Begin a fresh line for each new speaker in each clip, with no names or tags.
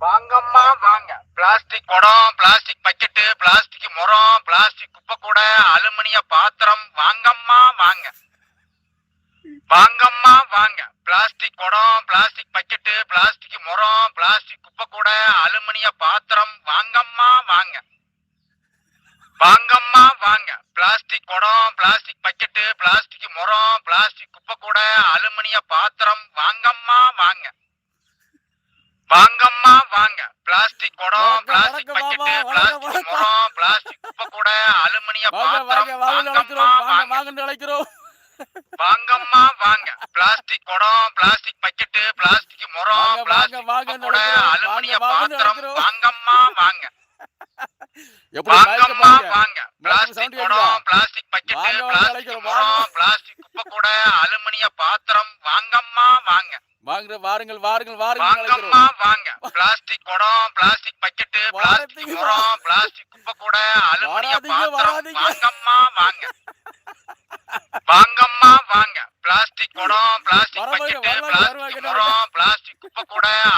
வாங்கம்மா வாங்க. பிளாஸ்டிக் குடம் பிளாஸ்டிக் பக்கெட்டு பிளாஸ்டிக் முறம் பிளாஸ்டிக் குப்பை கூட அலுமினிய பாத்திரம் வாங்க வாங்கம்மா வாங்க பிளாஸ்டிக் குடம் பிளாஸ்டிக் பக்கெட்டு பிளாஸ்டிக் முறம் பிளாஸ்டிக் குப்பை கூட அலுமினிய பாத்திரம் வாங்கம்மா வாங்க வாங்கம்மா வாங்க பிளாஸ்டிக் குடம் பிளாஸ்டிக் பக்கெட்டு பிளாஸ்டிக் முறம் பிளாஸ்டிக் குப்பை கூட அலுமினிய பாத்திரம் வாங்கம்மா வாங்க வாங்கம்மா வாங்க பிளாஸ்டிக் குடம்
வணக்கம்,
பிளாஸ்டிக்
வணக்கம்
பக்கெட்டு
மாமா,
பிளாஸ்டிக்
வணக்கம்,
முறம் பிளாஸ்டிக் குப்பை கூட அலுமினிய
வாங்க வாங்க
பாத்திரம்
வாங்க
வாங்கம்மா
அழைக்கிறோம் வாங்க
வாங்க
வாங்கன்னு அழைக்கிறோம்
வாங்கம்மா வாங்க பிளாஸ்டிக் குடம் பிளாஸ்டிக் பக்கெட்டு பிளாஸ்டிக் முறம் பிளாஸ்டிக். அலுமினிய பாத்திரம். வாங்கம்மா வாங்க வாங்கம்மா வாங்க பிளாஸ்டிக் குடம்? பிளாஸ்டிக் பக்கெட்டு பிளாஸ்டிக் முறம். பிளாஸ்டிக் குப்பை கூட அலுமினிய பாத்திரம் வாங்கம்மா வாங்க
வாங்க வாருங்கள் வாருங்கள் வாருங்கள்
வாங்க பிளாஸ்டிக் குடம் பிளாஸ்டிக் பக்கெட்டு பிளாஸ்டிக் முறம் பிளாஸ்டிக் குப்பை கூட அலுமினிய பாத்திரம். வாங்கம்மா வாங்க வாங்கம்மா வாங்க பிளாஸ்டிக் குடம் பிளாஸ்டிக்
வரவாங்க,
பக்கெட்டு
வரவாங்க,
பிளாஸ்டிக்
வரவாங்க,
முறம்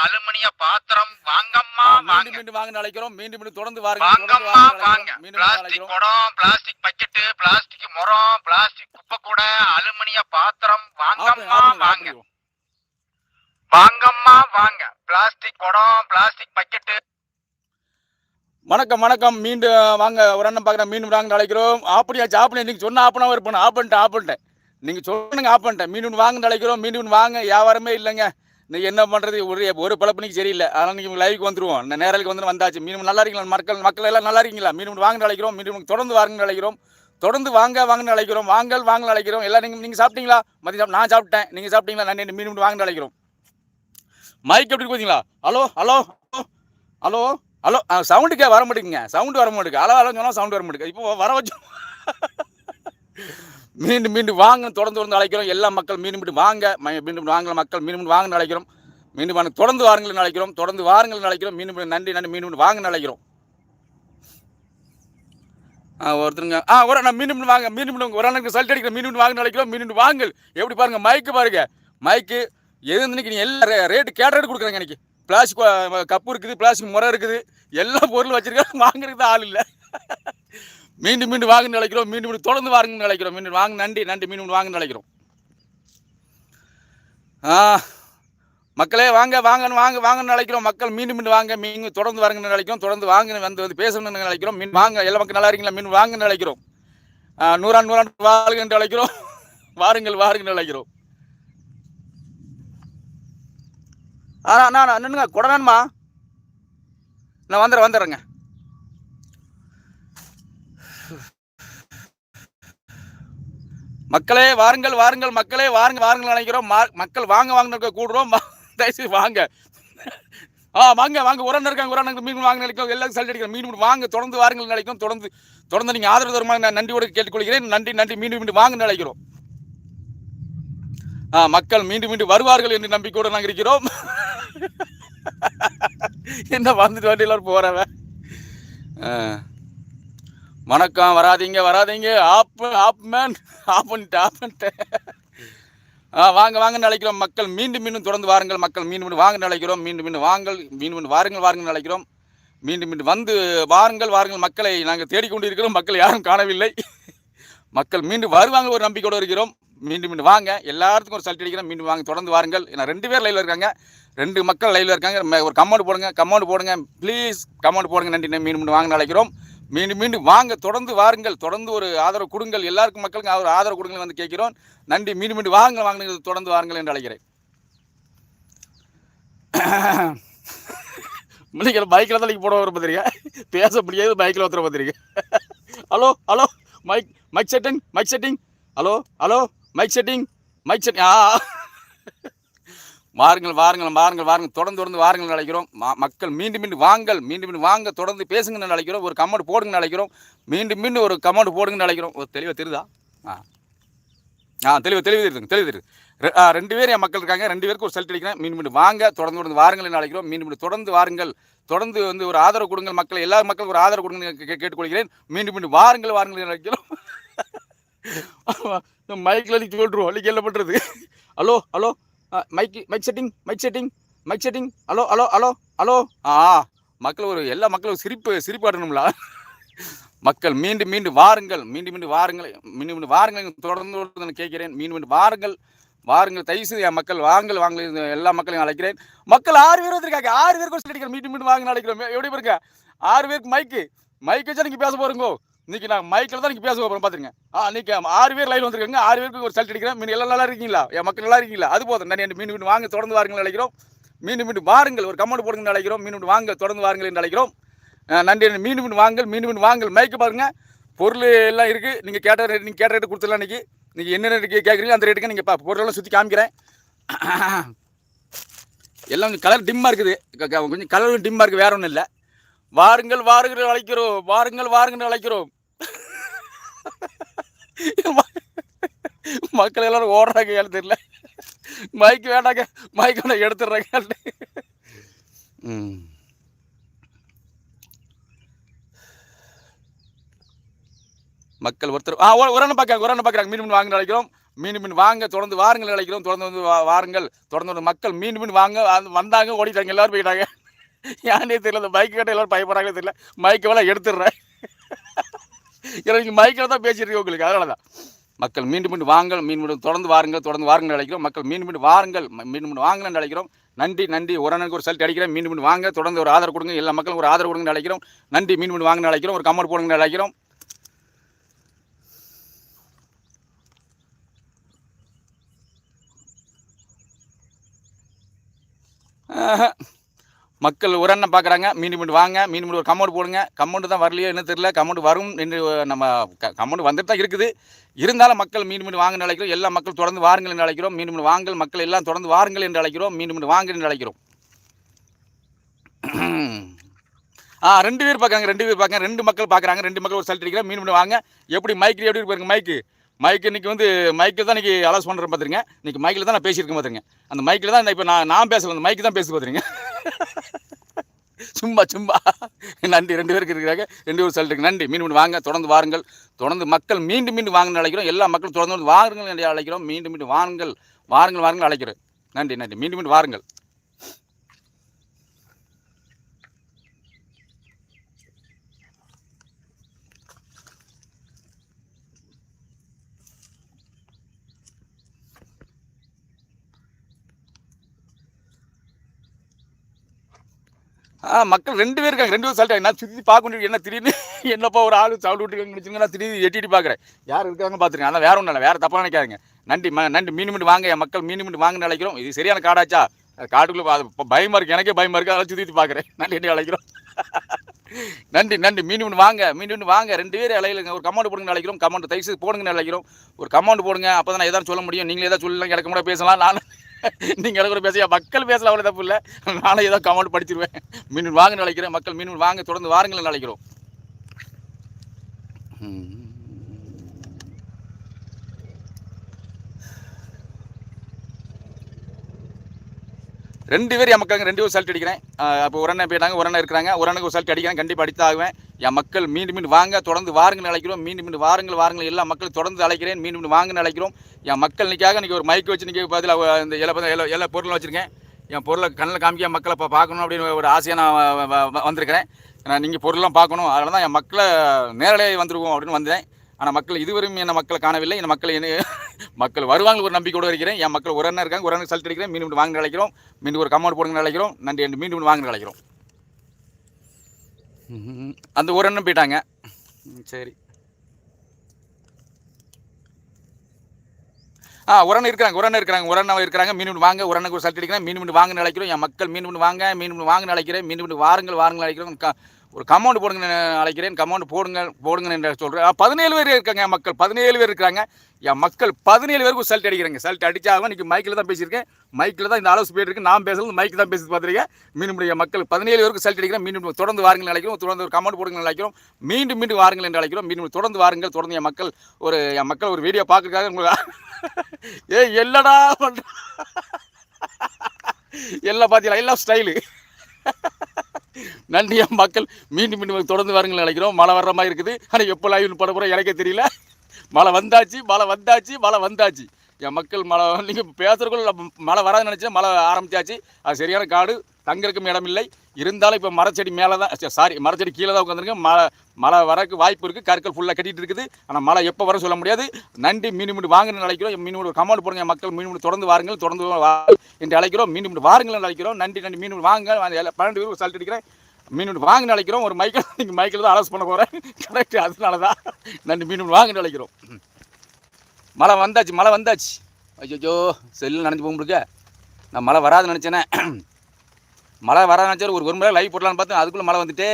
அலுமினிய பாத்திரம் வாங்கம்மா
மீண்டும்
வாங்க.
மீண்டும் வாங்க அழைக்கிறோம். மீண்டும் மீண்டும் தொடர்ந்து தொடர்ந்து
வாங்கம்மா வாங்க. பிளாஸ்டிக் குடம் பிளாஸ்டிக் பக்கெட்டு பிளாஸ்டிக் முறம் பிளாஸ்டிக் குப்பை கூட அலுமினிய பாத்திரம் வாங்கம்மா வாங்க. வாங்கம்மா வாங்க. பிளாஸ்டிக் குடம் பிளாஸ்டிக் பக்கெட்டு.
வணக்கம் வணக்கம். மீண்டும் வாங்க. ஒரு அண்ணன் பார்க்குறேன் மீண்டும் வாங்க அழைக்கிறோம். ஆப்படியாச்சு ஆப்படி நீங்கள் சொன்ன ஆப்பனாக இருப்பேன் ஆப் பண்ணிட்டேன் ஆப் பண்ணிட்டேன் நீங்கள் சொன்னீங்க ஆப் பண்ணிட்டேன் மீண்டும் வாங்க அழைக்கிறோம். மீண்டும் வாங்க. வியாபாரமே இல்லைங்க. நீ என்ன பண்ணுறது ஒரு ஒரு பழப்பணிக்கு சரியில்லை. அதனால் நீங்கள் லைவுக்கு வந்துடுவோம் இந்த நேரலுக்கு வந்து வந்தாச்சு. மீன் நல்லா இருக்கீங்களா? மக்கள் மக்கள் எல்லாம் நல்லா இருக்கீங்களா? மீன் வாங்க அழைக்கிறோம். மீன் தொடர்ந்து வாங்க அழைக்கிறோம். தொடர்ந்து வாங்க வாங்கன்னு அழைக்கிறோம். வாங்கல் வாங்க அழைக்கிறோம். எல்லாம் நீங்கள் நீங்கள் சாப்பிட்டீங்களா? மதியம் நான் சாப்பிட்டேன். நீங்கள் சாப்பிட்டீங்களா? நான் மீன் வாங்க அழைக்கிறோம். மைக் எப்படி பார்த்தீங்களா ஹலோ ஹலோ ஹலோ ஹலோ சவுண்டுக்கே வர மாட்டேங்குங்க சவுண்டு வர மாட்டேங்குது. ஹலோ ஹலோ சொன்னால் சவுண்டு வர மாட்டேங்குது. இப்போ வர வச்சு மீண்டும் மீண்டும் வாங்க தொடர்ந்து தொடர்ந்து அழைக்கிறோம் எல்லா மக்கள் மீண்டும் மீண்டும் வாங்க மீண்டும் மீண்டும் வாங்க மக்கள் மீண்டும் மீண்டும் வாங்க அழைக்கிறோம் மீண்டும் வாங்க தொடர்ந்து வாருங்கள் அழைக்கிறோம் தொடர்ந்து வாருங்கள் அழைக்கிறோம் மீண்டும் நன்றி நன்றி மீண்டும் வாங்க அழைக்கிறோம் ஆ ஒருத்தருங்க ஆ ஒரு நான் மீண்டும் மீண்டும் வாங்க மீண்டும் மீண்டும் ஒரு அண்ணனுக்கு சல்ட் அடிக்கிறேன் மீண்டும் வாங்க அழைக்கிறோம் மீண்டும் வாங்கல் எப்படி பாருங்க மைக்கு பாருங்க மைக்கு எது இன்னைக்கு நீ எல்லா ரே- ரேட்டு கேட்ட ரேட்டு கொடுக்குறாங்க இன்னைக்கு பிளாஸ்டிக் கப்பு இருக்குது பிளாஸ்டிக் முறை இருக்குது எல்லா பொருளும் வச்சுருக்காங்க வாங்குறதுக்கு தான் ஆள் இல்லை மீண்டும் மீண்டும் வாங்க நினைக்கிறோம். மீண்டும் மீண்டும் தொடர்ந்து வாங்க நினைக்கிறோம். மீண்டும் வாங்க நன்றி நன்றி. மீண்டும் வாங்க நினைக்கிறோம். ஆ மக்களே வாங்க வாங்கன்னு வாங்க வாங்கன்னு நினைக்கிறோம். மக்கள் மீண்டும் மீண்டும் வாங்க மீன் தொடர்ந்து வரங்கன்னு நினைக்கிறோம். தொடர்ந்து வாங்க வந்து வந்து பேசணும்னு நினைக்கிறோம். மீன் வாங்க எல்லா மக்கள் நல்லா இருக்கீங்களா? மீன் வாங்கன்னு நினைக்கிறோம். நூறாண்டு நூறாண்டு வாழ்க என்று அழைக்கிறோம் வாருங்கள் வாருங்கள் அழைக்கிறோம் ஆ நான் நின்னுங்க. கொடனான்மா நான் வந்துடுறேன் வந்துடுறேங்க. மக்களே வாருங்கள் வாருங்கள் மக்களே வாருங்க வாருங்கள் நினைக்கிறோம். மா- மக்கள் வாங்க வாங்க கூடுறோம். தயவுசெய்து வாங்க. ஆ வாங்க வாங்க. உரம் இருக்காங்க உரம் மீன் வாங்க நினைக்கும் எல்லாம் சல்ட் அடிக்கிறோம். மீன் வாங்க தொடர்ந்து வாருங்கள் நினைக்கும் தொடர்ந்து தொடர்ந்து நீங்கள் ஆதரவு தருமாறு நான் நன்றியோடு கேட்டுக்கொள்கிறேன். நன்றி நன்றி. மீண்டும் மீண்டும் வாங்க நினைக்கிறோம். ஆ மக்கள் மீண்டும் மீண்டும் வருவார்கள் என்று நம்பிக்கையோடு நாங்கள் இருக்கிறோம். என்ன வந்துட்டு வண்டி எல்லாரும் ஆ. வணக்கம் வராதீங்க வராதீங்க. ஆப் ஆப் மேன் ஆப் பண்ணிட்டு ஆப் பண்ணிட்டேன் ஆ வாங்க வாங்கன்னு நினைக்கிறோம் மக்கள். மீண்டும் மீண்டும் தொடர்ந்து வாருங்கள் மக்கள். மீண்டும் மீண்டும் வாங்க நினைக்கிறோம் மீண்டும் மீண்டும் வாங்கள். மீண்டும் மீண்டும் வாருங்கள் வாருங்கள் நினைக்கிறோம் மீண்டும் மீண்டும் வந்து வாருங்கள் வாருங்கள். மக்களை நாங்கள் தேடிக்கொண்டு இருக்கிறோம் மக்கள் யாரும் காணவில்லை. மக்கள் மீண்டும் வருவாங்க ஒரு நம்பிக்கையோடு இருக்கிறோம். மீண்டும் மீண்டும் வாங்க. எல்லாத்துக்கும் ஒரு சல்ட் அடிக்கிறோம் மீண்டும் வாங்க தொடர்ந்து வாருங்கள். ஏன்னா ரெண்டு பேர் லைவில் இருக்காங்க. ரெண்டு மக்கள் லைவில் இருக்காங்க. ஒரு கமெண்ட் போடுங்க கமெண்ட் போடுங்க. ப்ளீஸ் கமெண்ட் போடுங்க. நன்றி. மீண்டும் மீண்டும் வாங்க நினைக்கிறோம் மீண்டும் மீண்டும் வாங்க தொடர்ந்து வாருங்கள் தொடர்ந்து ஒரு ஆதரவு கொடுங்கள். எல்லாருக்கும் மக்களுக்கு ஒரு ஆதரவு கொடுங்கள் வந்து கேட்கிறோம். நன்றி மீண்டும் மீண்டும் வாங்க வாங்க தொடர்ந்து வாருங்கள் என்று அழைக்கிறேன். நீங்கள் பைக்கில் தான் போட வர பார்த்துருங்க பேச முடியாது பைக்கில் ஒருத்தர பார்த்துருங்க hello hello mic mic setting mic setting hello hello mic setting mic setting ஆ. வாருங்கள் வாருங்கள் வாருங்கள் வாருங்கள். தொடர்ந்து தொடர்ந்து வாருங்கள் நினைக்கிறோம் மக்கள் மீண்டும் மீண்டும் வாங்கள் மீண்டும் மீண்டும் வாங்க தொடர்ந்து பேசுங்கன்னு நினைக்கிறோம் ஒரு கமெண்ட் போடுங்கன்னு நினைக்கிறோம் மீண்டும் மீண்டும் ஒரு கமெண்ட் போடுங்கன்னு நினைக்கிறோம் ஒரு தெளிவாக தெரியுதா? ஆ. ஆ தெளிவு தெளிவு தெரியுதுங்க தெளிவு தெரியுது. ஆ, ரெண்டு பேர் என் மக்கள் இருக்காங்க. ரெண்டு பேருக்கு ஒரு செல்ட் அடிக்கிறேன் மீண்டும் மீண்டும் வாங்க தொடர்ந்து தொடர்ந்து வாருங்கள் நினைக்கிறோம் அழைக்கிறோம். மீண்டும் மீண்டும் தொடர்ந்து வாருங்கள். தொடர்ந்து வந்து ஒரு ஆதரவு கொடுங்கள் மக்கள். எல்லா மக்களுக்கும் ஒரு ஆதரவு கொடுங்க கே- கேட்டுக்கொள்கிறேன். மீண்டும் மீண்டும் வாருங்கள் வாருங்கள் நினைக்கிறோம் மைக்கில் அடிச்சு சொல்கிறோம் நீ என்ன பண்ணுறது hello hello. Mic mic setting mic setting mic setting hello hello hello hello ஆ மக்கள் ஒரு எல்லா மக்களும் சிரிப்பு சிரிப்பு மக்கள் மீண்டும் மீண்டும் வாருங்கள். மீண்டும் மீண்டும் வாருங்கள். மீண்டும் மீண்டும் வாருங்கள். தொடர்ந்து நான் கேட்கிறேன். மீண்டும் மீண்டும் வாருங்கள். வாருங்கள். தயவு என் மக்கள் வாருங்கள் வாங்க எல்லா மக்களையும் அழைக்கிறேன். மக்கள் ஆறு பேர் வந்திருக்காங்க. ஆறு பேருக்கு சொல்லிக்கிறேன் மீண்டும் மீண்டும் வாங்க அழைக்கிறோம் எப்படி பாருங்க? ஆறு பேருக்கு மைக்கு மைக்கு வச்சு நீங்கள் பேச போறீங்கோ? இன்னைக்கு நான் மைக்கில் தான் நீங்கள் பேச போகிறோம் பார்த்துருங்க ஆ இன்னைக்கு ஆறு பேர் லைன் வந்திருக்காங்க ஆறு பேருக்கு ஒரு சல்ட் அடிக்கிறேன். மீன் எல்லாம் நல்லா இருக்கீங்களா? என் மக்கள் நல்லா இருக்கீங்களா? அது போதும். நான் மீன் மீன் வாங்க தொடர்ந்து வாருங்கள் நினைக்கிறோம். மீன் மீண்டும் வாருங்கள் ஒரு கமெண்ட் போடுங்க நினைக்கிறோம். மீன் மீண்டும் வாங்க தொடர்ந்து வாருங்கள் என்று நன்றி மீன் மீன் வாங்கல் மீன் மீன் வாங்கல் மைக்கு பாருங்கள் பொருள் எல்லாம் இருக்குது நீங்கள் கேட்ட ரேட் நீங்கள் கேட்ட ரேட்டு கொடுத்துடலாம் இன்றைக்கி நீங்கள் என்ன ரேட்டு கேட்குறீங்க அந்த ரேட்டுக்கு நீங்கள் பா- பொருளெல்லாம் சுற்றி காமிக்கிறேன். எல்லாம் கொஞ்சம் கலர் டிம்மாக இருக்குது. கொஞ்சம் கலரும் டிம்மாக இருக்குது. வேற ஒன்றும் இல்லை. வாருங்கள் வாருங்கள் அழைக்கிறோம். வாருங்கள் வாருங்கள் அழைக்கிறோம். மக்கள் எல்லாரும் ஓடுறாங்க ஏழு தெரியல. மைக் வேண்டாங்க மைக் வேண்டாம் எடுத்துடுறாங்க ம். மக்கள் ஒருத்தர் ஆ ஒரு ஒரு பார்க்குறாங்க ஒரு பார்க்குறாங்க. மீன் மீன் வாங்க நினைக்கிறோம். மீன் மீன் வாங்க தொடர்ந்து வாருங்கள் நினைக்கிறோம். தொடர்ந்து வந்து வாருங்கள். தொடர்ந்து வந்து மக்கள் மீன் மீன் வாங்க வந்தாங்க ஓடிட்டாங்க எல்லாரும் போயிட்டாங்க. யானே தெரியல அந்த பைக் கிட்ட எல்லாரும் பயப்படுறாங்களே தெரியல. மைக்கை வேலை எடுத்துடுறேன். எனக்கு மைக்கில் தான் பேசியிருக்கேன் உங்களுக்கு. அதனால தான் மக்கள் மீண்டும் மீண்டும் வாங்கள் மீன் மீண்டும் தொடர்ந்து வாருங்கள். தொடர்ந்து வாருங்கள் அழைக்கிறோம். மக்கள் மீண்டும் மீண்டும் வாருங்கள். மீண்டும் மீண்டும் வாங்கலன்னு அழைக்கிறோம். நன்றி நன்றி. ஒரு அண்ணனுக்கு ஒரு சல்ட் அடிக்கிறேன். மீண்டும் மீண்டும் வாங்க. தொடர்ந்து ஒரு ஆதரவு கொடுங்க. எல்லா மக்களும் ஒரு ஆதரவு கொடுங்கன்னு அழைக்கிறோம். நன்றி. மீண்டும் மீண்டும் வாங்கன்னு அழைக்கிறோம். ஒரு கமெண்ட் போடுங்கன்னு அழைக்கிறோம். ஆஹா. மக்கள் ஒரு பார்க்குறாங்க மீண்டும் மீண்டும் வாங்க மீண்டும் மீண்டும் ஒரு கமெண்ட் போடுங்க. கமெண்ட் தான் வரலையோ என்ன தெரியல. கமெண்ட் வரும் என்று நம்ம கமெண்ட் வந்துட்டு தான் இருக்குது. இருந்தாலும் மக்கள் மீண்டும் மீண்டும் வாங்க அழைக்கிறோம். எல்லா மக்கள் தொடர்ந்து வாருங்கள் என்று அழைக்கிறோம். மீண்டும் மீண்டும் வாங்கள் மக்கள் எல்லாம் தொடர்ந்து வாருங்கள் என்று அழைக்கிறோம். மீண்டும் மீண்டும் வாங்க என்று அழைக்கிறோம். ஆ ரெண்டு பேர் பார்க்குறாங்க ரெண்டு பேர் பார்க்குறாங்க. ரெண்டு மக்கள் பார்க்குறாங்க. ரெண்டு மக்கள் ஒரு சல்ட் அடிக்கிறேன் மீண்டும் மீண்டும் வாங்க. எப்படி மைக்கு எப்படி இருப்பாருங்க மைக்கு. மைக் இன்னைக்கு வந்து மைக்கில் தான் இன்றைக்கி அலோஸ் பண்ணுறேன் பார்த்துருங்க இன்னைக்கு மைக்கில் தான் நான் பேசியிருக்கேன் பார்த்துருங்க அந்த மைக்கில் தான் இப்போ நான் நான் பேசல அந்த மைக்கு தான் பேசி பார்த்துருங்க சும்மா சும்மா. நன்றி. ரெண்டு பேருக்கு இருக்கிறாங்க. ரெண்டு பேரும் சொல்லிட்டு நன்றி. மீண்டும் மீண்டும் வாங்க. தொடர்ந்து வாருங்கள். தொடர்ந்து மக்கள் மீண்டும் மீண்டும் வாங்கன்னு அழைக்கிறோம். எல்லா மக்களும் தொடர்ந்து வாருங்கள் என்று அழைக்கிறோம். மீண்டும் மீண்டும் வாருங்கள். வாருங்கள் வாருங்கள் அழைக்கிறோம் நன்றி நன்றி. மீண்டும் மீண்டும் வாருங்கள். ஆ மக்கள் ரெண்டு பேர் இருக்காங்க. ரெண்டு பேரும் சொல்லிட்டாங்க நான் சுற்றி பார்க்க முடியும் என்ன திடீர்னு? என்னப்பா ஒரு ஆள் சவுண்ட் விட்டுருக்காங்க நான் திடீர்னு எட்டிட்டு பார்க்குறேன். யார் இருக்காங்க பார்த்துருக்கேன் அதான் வேற ஒன்றும் இல்லை. வேறு தப்பாக நினைக்காதுங்க. நன்றி ம நன்றி. மீன் மீண்டும் வாங்க என் மக்கள் மீன் மீன் வாங்கன்னு அழைக்கிறோம். இது சரியான காடாச்சா? அது காட்டுக்குள்ளே அது பயமாக இருக்குது எனக்கே பயமாக இருக்குது அதெல்லாம் சுற்றி பார்க்குறேன். நன்றி என்ன அழைக்கிறோம். நன்றி நன்றி. மீண்டும் மீண்டும் வாங்க மீண்டும் மீண்டும் வாங்க. ரெண்டு பேர் அலையிலுங்க. ஒரு கமெண்ட் போடுங்க அழைக்கிறோம். கமெண்ட் தயவு செய்து போடுங்கன்னு அழைக்கிறோம். ஒரு கமெண்ட் போடுங்க. அப்போ தான் நான் எதாவது சொல்ல முடியும். நீங்களே ஏதாவது சொல்லலாம் கிடக்க முடியாது பேசலாம். நான் நீங்கள் எனக்கு ஒரு பேசியா மக்கள் பேசலாம் அவ்வளோ தப்பு இல்லை. நானே ஏதோ கமெண்ட் படிச்சிருவேன். மீன் வாங்க நினைக்கிறேன். மக்கள் மீன் வாங்க தொடர்ந்து வாருங்கள் நினைக்கிறோம். ரெண்டு பேர் என் மக்களுங்க ரெண்டு பேர் சல்ட் அடிக்கிறேன். அப்போ ஒரு அண்ணன் போயிட்டாங்க ஒரு அண்ணன் இருக்கிறாங்க. ஒரு அண்ணனுக்கு ஒரு சல்ட் அடிக்கிறேன். கண்டிப்பாக அடித்தாகுவேன் என் மக்கள் மீண்டும் மீண்டும் வாங்க தொடர்ந்து வாருங்கன்னு அழைக்கிறோம். மீண்டும் மீண்டும் வாருங்கள் வாருங்கள். எல்லா மக்களும் தொடர்ந்து அழைக்கிறேன். மீண்டும் மீண்டும் வாங்கன்னு அழைக்கிறோம். என் மக்கள் நிற்காக இன்றைக்கி ஒரு மைக் வச்சு நிற்க பதில் இந்த எல்லா எல்லா எல்லா பொருளும் வச்சுருக்கேன். என் பொருளை கண்ணில் காமிக்க மக்களை இப்போ பார்க்கணும் அப்படின்னு ஒரு ஆசையாக நான் வந்திருக்கிறேன். நான் நீங்கள் பொருள்லாம் பார்க்கணும். அதனால தான் என் மக்களை நேரடியாக வந்துருவோம் அப்படின்னு வந்தேன். ஆனால் மக்கள் இதுவரையும் என்ன மக்களை காணவில்லை. என் மக்கள் என்ன மக்கள் வருவாங்க ஒரு நம்பிக்கையோடு இருக்கிறேன். என் மக்கள் ஒரு அண்ணன் இருக்காங்க. ஒரு அண்ணன் சல்ட் அடிக்கிறேன். மீண்டும் மீண்டும் வாங்க நினைக்கிறோம் மீண்டும் ஒரு கமெண்ட் போடுங்க நினைக்கிறோம் நன்றி. மீண்டும் வாங்க நினைக்கிறோம் அந்த ஒரு அண்ணன் போயிட்டாங்க சரி. ஆ அண்ணன் இருக்கிறாங்க அண்ணன் இருக்கிறாங்க அண்ணன் இருக்கிறாங்க மீன் மீன் வாங்க ஒரு அண்ணனுக்கு ஒரு சல்ட் அடிக்கிறேன் மீன் மீன் வாங்க அழைக்கிறோம் என் மக்கள் மீன் மீன் வாங்க மீன் மீன் வாங்க அழைக்கிறேன் மீன் மீன் வாருங்கள் வாருங்கள் அழைக்கிறோம் க- ஒரு கமௌண்ட் போடுங்க அழைக்கிறேன். கமௌண்ட் போடுங்க போடுங்க என்று சொல்கிறேன் பதினேழு பேர் இருக்காங்க என் மக்கள். பதினேழு பேர் இருக்கிறாங்க என் மக்கள் பதினேழு பேருக்கு சல்ட் அடிக்கிறாங்க. சல்ட் அடிச்சாலும் இன்னைக்கு மைக்கில் தான் பேசியிருக்கேன். மைக்கில் தான் இந்த ஆலோசனை போயிட்டு இருக்கு. நான் பேசுறது மைக்கு தான் பேசி பார்த்துருக்கேன். மீண்டும் என் மக்கள் பதினேழு பேருக்கு சல்ட் அடிக்கிறேன். மீண்டும் தொடர்ந்து வாருங்கள் அழைக்கிறோம். தொடர்ந்து ஒரு கமெண்ட் போடுங்க அழைக்கிறோம். மீண்டும் மீண்டும் வாருங்கள் என்று அழைக்கிறோம். மீண்டும் தொடர்ந்து வாருங்கள். தொடர்ந்து என் மக்கள் ஒரு என் மக்கள் ஒரு வீடியோ பார்க்கறதுக்காக உங்களுக்கு ஏய் எல்லடா பண்ற எல்லாம் பார்த்தீங்களா எல்லாம் ஸ்டைலு நன்றியா மக்கள். மீண்டும் மீண்டும் தொடர்ந்து வாருங்கள் நினைக்கிறோம். மழை வர்ற மாதிரி இருக்குது. ஆனால் எப்போ லைவ் பட போகிற எனக்கே தெரியல. மழை வந்தாச்சு மழை வந்தாச்சு மழை வந்தாச்சு. என் மக்கள் மழை நீங்கள் பேசுறதுக்குள்ள மழை வராதுன்னு நினச்சா மழை ஆரம்பித்தாச்சு அது சரியான காடு. தங்கிறக்கும் இடம் இல்லை இருந்தாலும் இப்போ மரச்செடி மேலே தான் சாரி மரச்செடி கீழே தான் உட்காந்துருக்கு மழை மழை வரக்கு வாய்ப்பு இருக்குது கற்கள் ஃபுல்லாக கட்டிட்டு இருக்குது. ஆனால் மழை எப்போ வர சொல்ல முடியாது. நன்றி மீன் மீன் வாங்கன்னு அழைக்கிறோம் மீன் மீன் கமெண்ட் போடுங்க மக்கள். மீன் மீன் தொடர்ந்து வாருங்கள். தொடர்ந்து வா என்று அழைக்கிறோம். மீன் மீன் வாருங்கள் அழைக்கிறோம். நன்றி நன்றி. மீன் மீன் வாங்க. பன்னெண்டு பேருக்கு சல்ட் அடிக்கிறேன். மீன் மீன் நினைக்கிறோம். ஒரு மைக்கில் நீங்கள் மைக்கில் தான் அலஸ் பண்ண போகிறேன் கரெக்ட் அதனால தான் நண்டு மீன் மீன் வாங்கன்னு மழை வந்தாச்சு மழை வந்தாச்சு. ஐயோ செல்லு நனைஞ்சு போக முடியுங்க நான் மழை வராதுன்னு நினச்சேனே. மழை வராது நினச்சா ஒரு ஒரு மணி நேரம் லைவ் போடலான்னு பார்த்தேன். அதுக்குள்ளே மழை வந்துட்டே.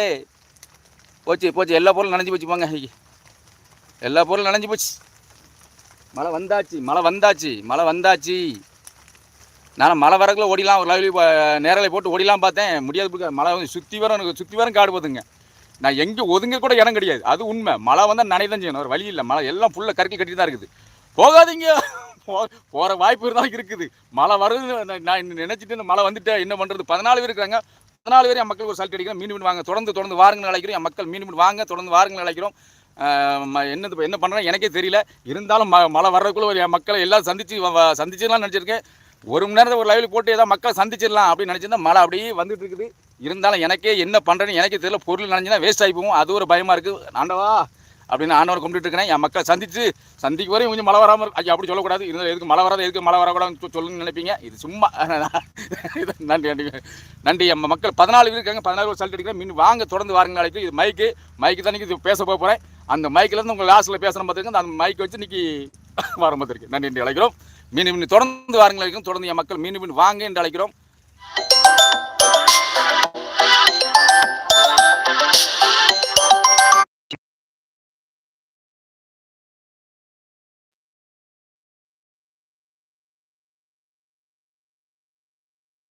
போச்சு போச்சு. எல்லா பொருளும் நனைஞ்சு போச்சு போங்க எல்லா பொருளும் நனைஞ்சு போச்சு. மழை வந்தாச்சு மழை வந்தாச்சு மழை வந்தாச்சு. நான் மழை வரக்குள்ள ஓடிலாம் ஒரு லைவ் நேரலை போட்டு ஓடிலாம் பார்த்தேன். முடியாது மழை வந்து சுற்றி வர எனக்கு சுற்றி வரும் காடு போதுங்க நான் எங்கே ஒதுங்க கூட இடம் கிடையாது. அது உண்மை. மழை வந்தால் நனைய தான் செய்யணும். ஒரு வழி இல்லை. மழை எல்லாம் ஃபுல்லாக கருக்கி கட்டி தான் இருக்குது. போகாதீங்க. போ போகிற வாய்ப்பு இருந்தாலும் இருக்குது. மழை வருது நான் நினச்சிட்டு இந்த மழை வந்துட்டு என்ன பண்ணுறது பதினாலு பேர் இருக்கிறாங்க பதினாலு பேர் என் மக்கள் ஒரு சல்ட் அடிக்கிறோம் மீன் மீன் வாங்க. தொடர்ந்து தொடர்ந்து வாருங்கள் அழைக்கிறோம். என் மக்கள் மீன் மீன் வாங்க. தொடர்ந்து வாருங்கள் அழைக்கிறோம். என்னது என்ன பண்ணுறேன் எனக்கே தெரியல. இருந்தாலும் ம மழை வர்றதுக்குள்ள ஒரு என் மக்களை எல்லாம் சந்திச்சு சந்திச்சுலாம் நினச்சிருக்கேன். ஒரு மணி நேரத்தில் ஒரு லைவில் போட்டு ஏதாவது மக்களை சந்திச்சிடலாம் அப்படின்னு நினச்சிருந்தா மழை அப்படியே வந்துட்டு இருக்குது. இருந்தாலும் எனக்கே என்ன பண்ணுறேன்னு எனக்கே தெரியல. பொருள் நினைஞ்சுன்னா வேஸ்ட் ஆகி போகும். அது ஒரு பயமாக இருக்குது ஆண்டவா அப்படின்னு ஆண்டவர் கும்பிட்டு இருக்கிறேன். என் மக்களை சந்திச்சு சந்திக்கு வரையும் கொஞ்சம் மழை வராமல் இருக்கும் ஐயா அப்படி சொல்லக்கூடாது. இருந்தால் எதுக்கு மழை வராது எதுக்கு மழை வரக்கூடாதுன்னு சொ- சொல்லுன்னு நினைப்பீங்க. இது சும்மா இது நன்றி நன்றி நன்றி. நம்ம மக்கள் பதினாலு பேர் இருக்காங்க. பதினாலு பேர் சல்ட் அடிக்கிறேன். மீன் வாங்க தொடர்ந்து வாருங்க நாளைக்கு. இது மைக்கு மைக்கு தான் இது பேச போக போகிறேன் அந்த மைக்கிலேருந்து உங்கள் லாஸ்ட்டில் பேசுகிற பார்த்துருக்கு அந்த மைக் வச்சு இன்றைக்கி வர நன்றி என்று அழைக்கிறோம். மீன் மீன் தொடர்ந்து வாருங்கள். அழைக்கிறோம் தொடர்ந்து என் மக்கள் மீன் மீன் வாங்க என்று அழைக்கிறோம்.